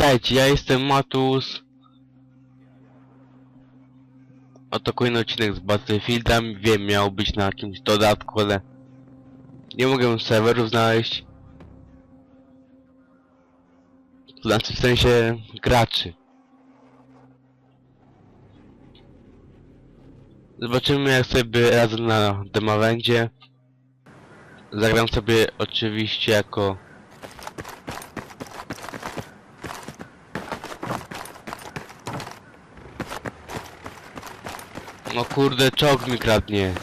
Witajcie, ja jestem Matus. Oto kolejny odcinek z Battlefielda. Wiem, miał być na jakimś dodatku, ale nie mogę serwerów znaleźć. Znaczy w sensie graczy. Zobaczymy jak sobie razem na Demawendzie. Zagram sobie oczywiście jako No kurde, czołg mi kradnie.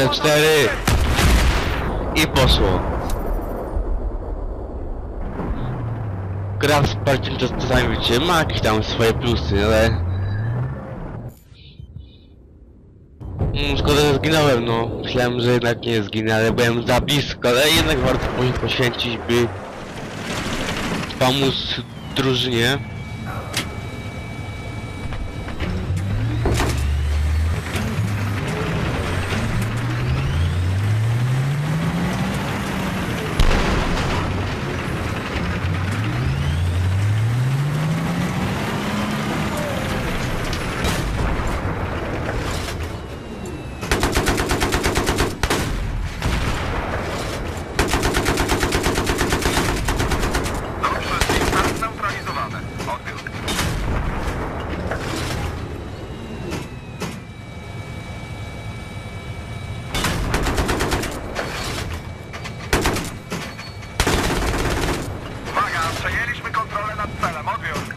T4 i poszło. Gra wsparciem czas- czasami wiecie, ma jakieś tam swoje plusy, ale... Mm, szkoda, że zginąłem, no. Myślałem, że jednak nie zginę, ale byłem za blisko, ale jednak warto po- poświęcić, by pomóc drużynie. Dobrze, start zneutralizowany. Odbiór. Uwaga, przejęliśmy kontrolę nad celem. Odbiór.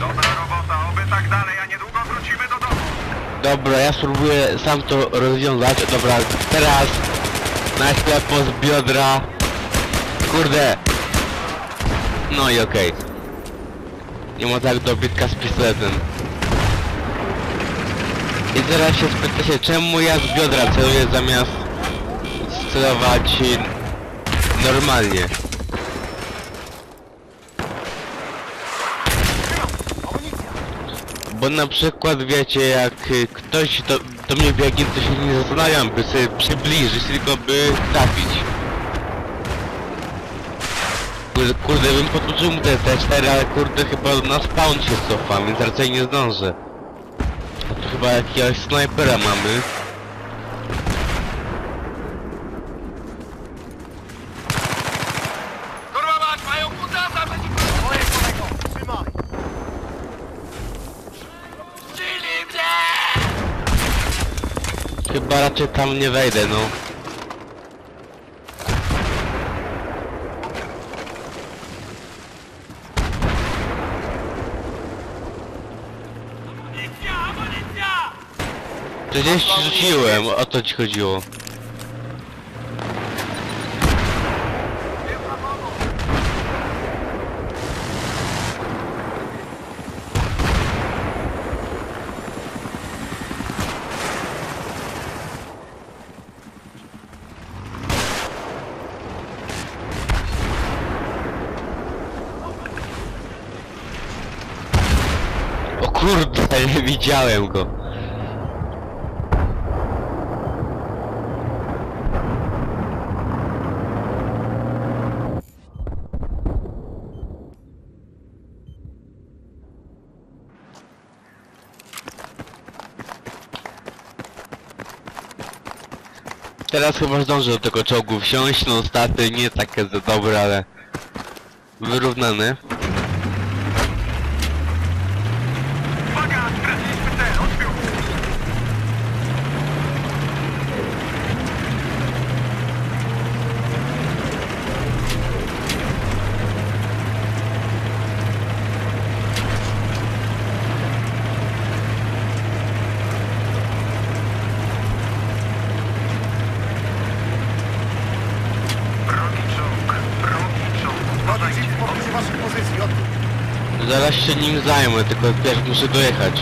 Dobra robota, oby tak dalej, a niedługo wrócimy do domu. Dobra, ja spróbuję sam to rozwiązać. Dobra, teraz na ślepo z biodra. Kurde. No i okej. Nie ma tak do bitka z pistoletem. I teraz się spyta się, czemu ja z biodra celuję zamiast celować normalnie. Bo na przykład wiecie, jak y, ktoś do, do mnie biegnie, to się nie zastanawiam, by sobie przybliżyć, tylko by trafić. Kurde, kurde bym podłożył mu te T4, ale kurde chyba na spawn się cofa, więc raczej nie zdążę. A tu chyba jakiegoś snajpera mamy. Raczej tam nie wejdę, no. Amunicja, amunicja! 40 rzuciłem, o to ci chodziło. Kurde, widziałem go. Teraz chyba zdążę do tego czołgu wsiąść, no staty nie takie za dobre, ale wyrównane. Uwaga, straciliśmy cel, odbiór! waszych pozycji, odwrót. Zaraz się nim zajmę, tylko pierw muszę dojechać.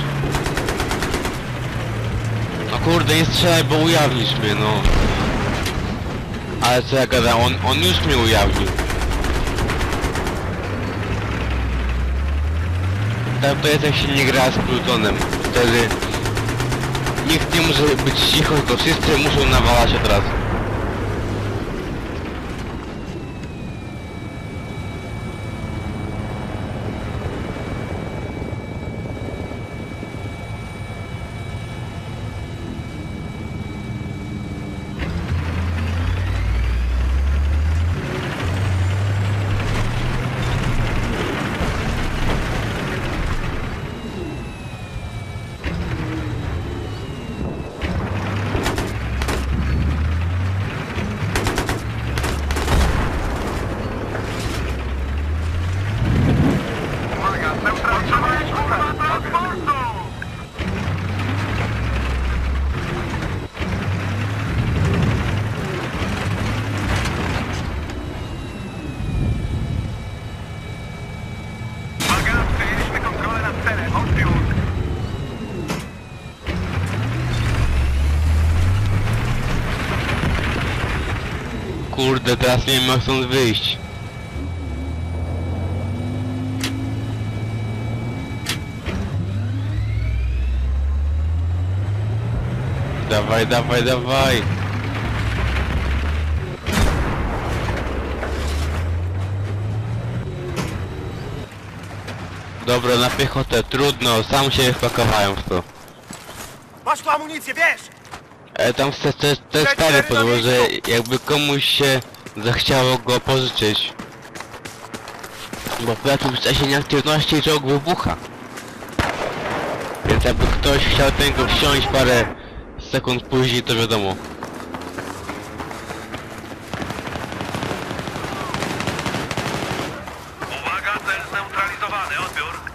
No kurde, nie strzelaj, bo ujawnisz mnie, no. Ale co ja gadam, on, on już mnie ujawnił. Tak to jest jak się nie gra z Plutonem. Wtedy nikt nie może być cicho, to wszyscy muszą nawalać od razu. Uwaga, neutralizowaliśmy transportu! Uwaga, przejęliśmy kontrolę nad celem. Odbiór. Kurde, teraz nie jak stąd wyjść. Dawaj, dawaj, dawaj. Dobra, na piechotę, trudno, sam się wpakowałem w to. Masz tu amunicję, wiesz! E, tam te, te, te stare podłoże, jakby komuś się zachciało go pożyczyć. Bo w jakim czasie nieaktywności czołg wybucha. Więc jakby ktoś chciał tego wsiąść parę sekund później, to wiadomo. Uwaga, cel zneutralizowany. Odbiór.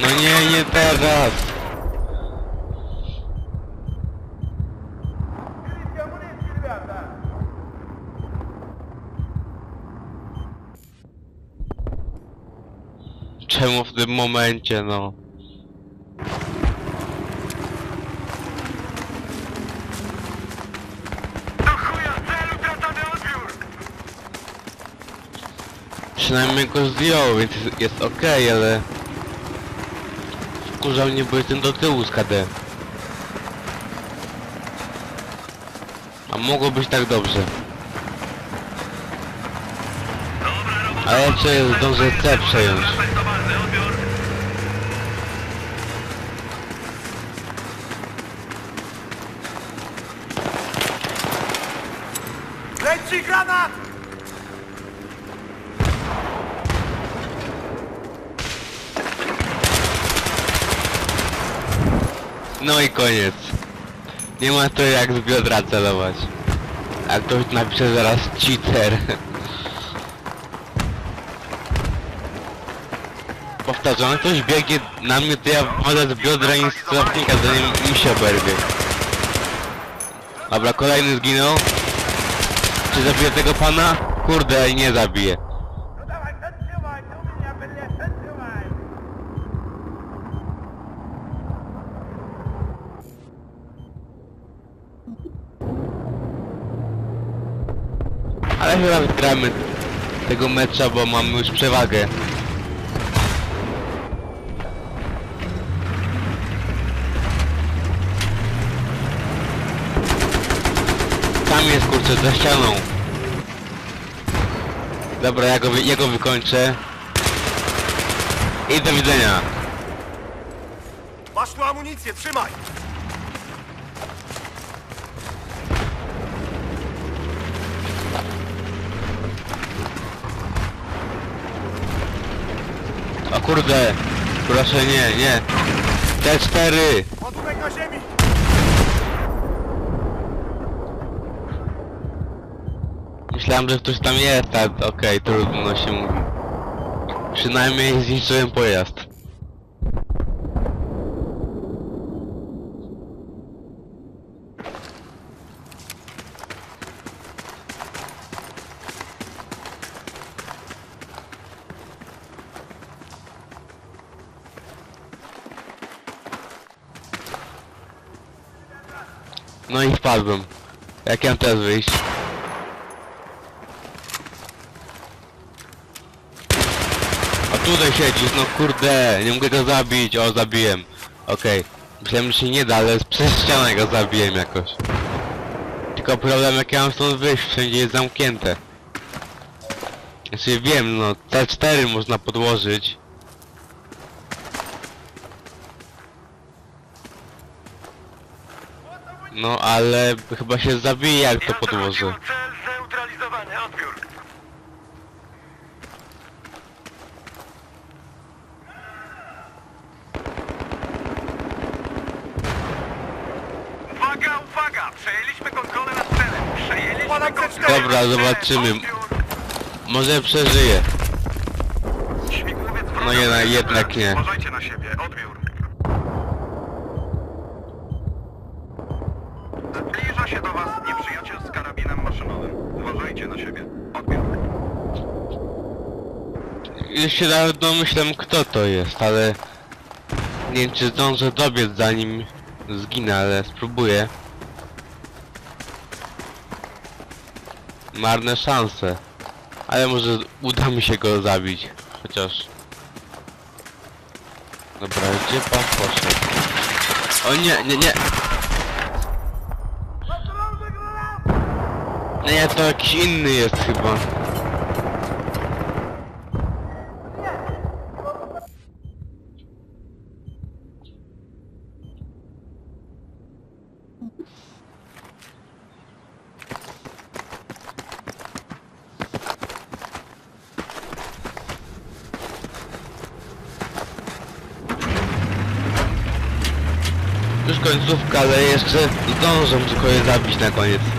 No nie, nie teraz! Czemu w tym momencie, no? Przynajmniej go zdjął, więc jest, okej, ale... Wkurzał mnie, bo jestem do tyłu z KD. A mogło być tak dobrze. Ale co jest, zdążę C przejąć. Leci granat! No i koniec. Nie ma to jak z biodra celować. A ktoś napisze zaraz cheater. Powtarzam, ktoś biegnie na mnie, to ja wchodzę z biodra i z celownika, zanim mi się oberwie. Dobra, kolejny zginął. Czy zabiję tego pana? Kurde, nie zabiję. No dawaj, zatrzymaj, tu mnie będzie, zatrzymaj! Ale chyba wygramy tego mecza, bo mamy już przewagę. jeszcze za ścianą. Dobra, ja go, ja go wykończę. I do widzenia. Masz tu amunicję, trzymaj! Kurde. Proszę nie, nie. T4. Ładunek na ziemi! Myślałem, że ktoś tam jest, a okej, trudno się mówi. Przynajmniej zniszczyłem pojazd. No i wpadłem. Jak ja teraz wyjść? A tutaj siedzisz, no kurde, nie mogę go zabić, o zabiłem. Okej, myślałem, że się nie da, ale przez ścianę go zabiłem jakoś. Tylko problem jak ja mam stąd wyjść, wszędzie jest zamknięte. Znaczy wiem, no C4 można podłożyć. No ale chyba się zabije jak to podłożę. Cel zneutralizowany, odbiór. Uwaga, uwaga! Przejęliśmy kontrolę nad celem! Przejęliśmy kontrolę Dobra, nad celem. zobaczymy. Odbiór. Może. Śmigłowiec wroga No jednak- jednak nie. Uważajcie na siebie, odbiór. Zbliża się do was nieprzyjaciel z karabinem maszynowym. Uważajcie na siebie. Odbiór. Już się nawet domyślam kto to jest, ale nie wiem czy zdążę dobiec zanim zginę, ale spróbuję. Marne szanse. Ale może uda mi się go zabić. Chociaż... Dobra, gdzie pan poszedł? O nie, nie, nie! Nie, to jakiś inny jest chyba. Już końcówka, ale jeszcze zdążę tylko je zabić na koniec.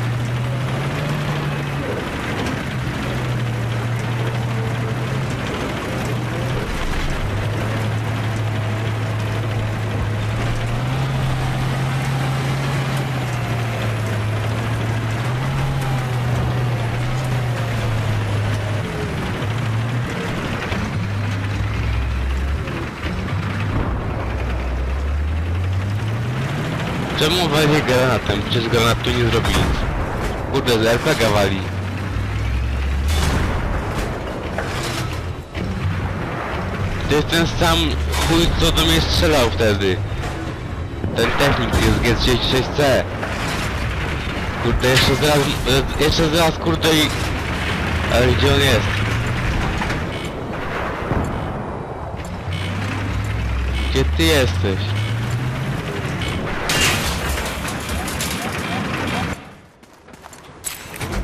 Czemu wali granatem? Przecież granat tu nie zrobi nic. Kurde, z RPG wali. To jest ten sam chuj, co do mnie strzelał wtedy. Ten technik jest G36C. Kurde, jeszcze zaraz, jeszcze zaraz, kurde i... Ale gdzie on jest? Gdzie ty jesteś?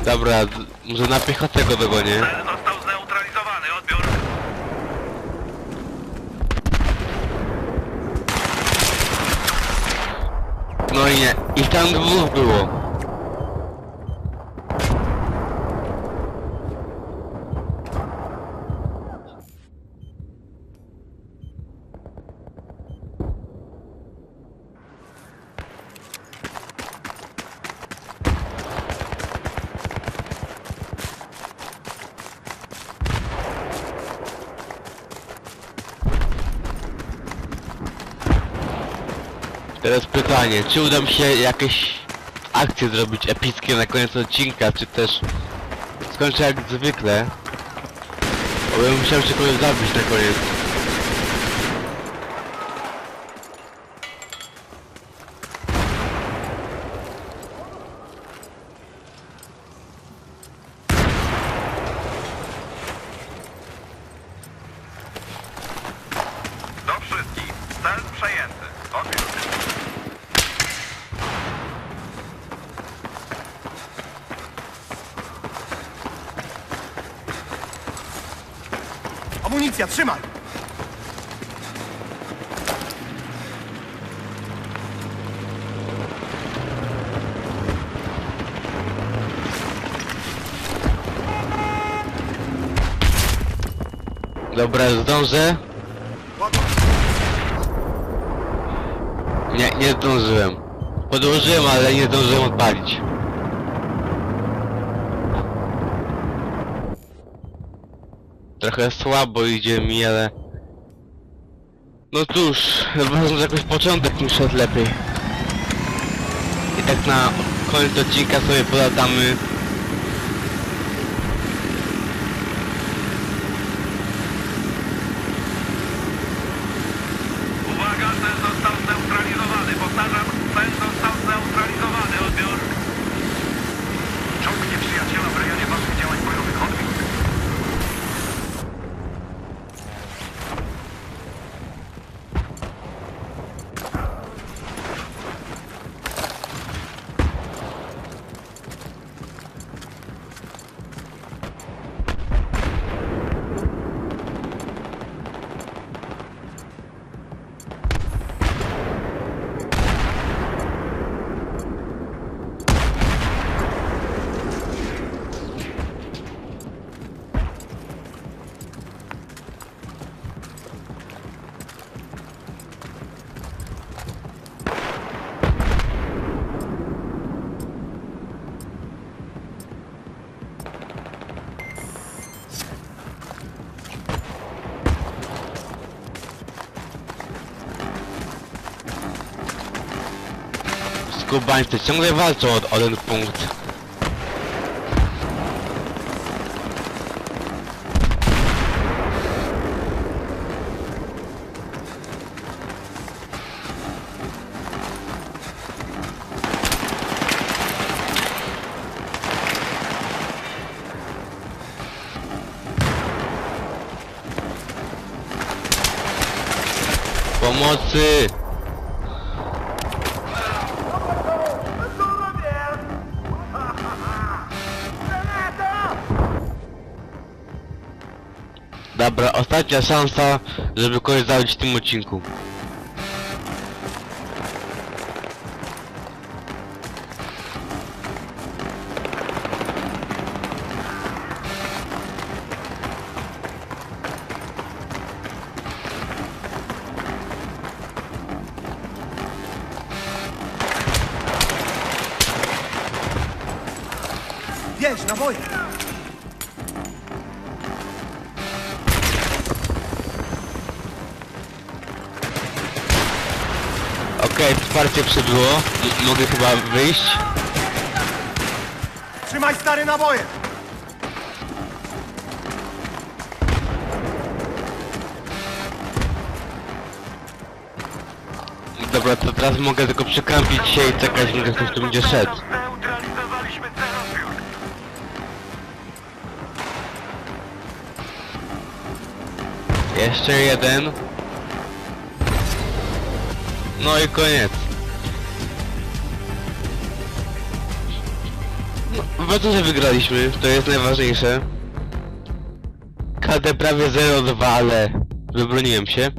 Dobra, może na piechotę go dogonię. Cel został zneutralizowany, odbiór. No i nie, ich tam dwóch było. Teraz pytanie, czy uda mi się jakieś akcje zrobić epickie na koniec odcinka, czy też skończę jak zwykle? Bo bym musiał się kogoś zabić na koniec. przejęty. Odbiór. Amunicja, trzymaj! Dobra, zdążę? Nie, nie zdążyłem. Podłożyłem, ale nie zdążyłem odpalić. Trochę słabo idzie mi, ale... No cóż, ważne, że jakoś początek mi szedł lepiej. I tak na koniec odcinka sobie polatamy Uwaga, cel został zneutralizowany. Powtarzam, cel został zneutralizowany. Odbiór. Czołg nieprzyjaciela w rejonie waszych działań bojowych. Odbiór. Skubańcy ciągle walczą o, o ten punkt. Pomocy! Dobra, ostatnia szansa, żeby kogoś zabić w tym odcinku. Okej, wsparcie przybyło. M mogę chyba wyjść. Trzymaj stary naboje! Dobra, to teraz mogę tylko przekampić się i czekać, że ktoś tu będzie szedł. Jeszcze jeden. No i koniec. No, ważne, że wygraliśmy, to jest najważniejsze. KD prawie 0-2, ale wybroniłem się.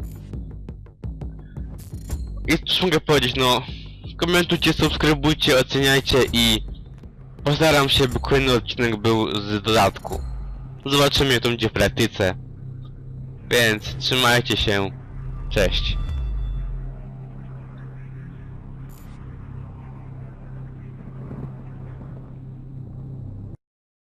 I cóż mogę powiedzieć, no... Komentujcie, subskrybujcie, oceniajcie i... Postaram się, by kolejny odcinek był z dodatku. Zobaczymy, jak to będzie w praktyce. Więc trzymajcie się. Cześć.